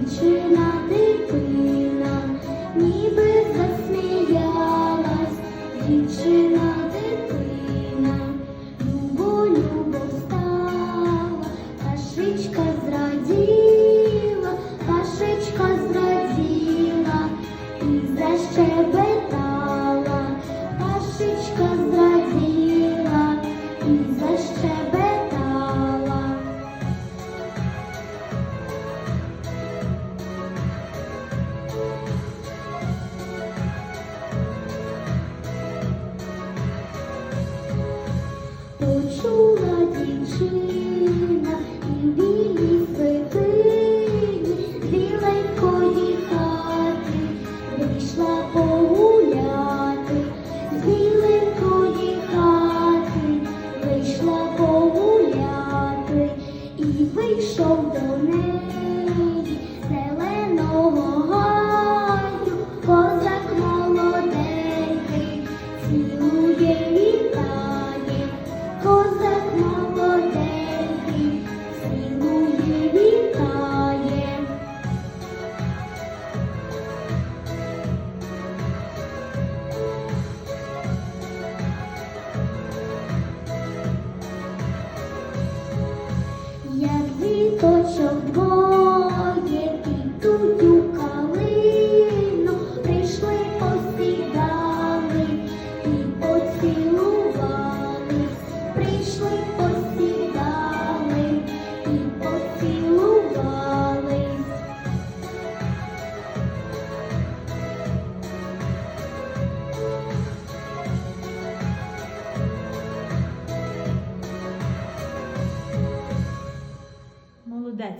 дівчина дитина, ніби засміялась дівчина. Вийшов до козак молоденький, цілує вітає, 多久。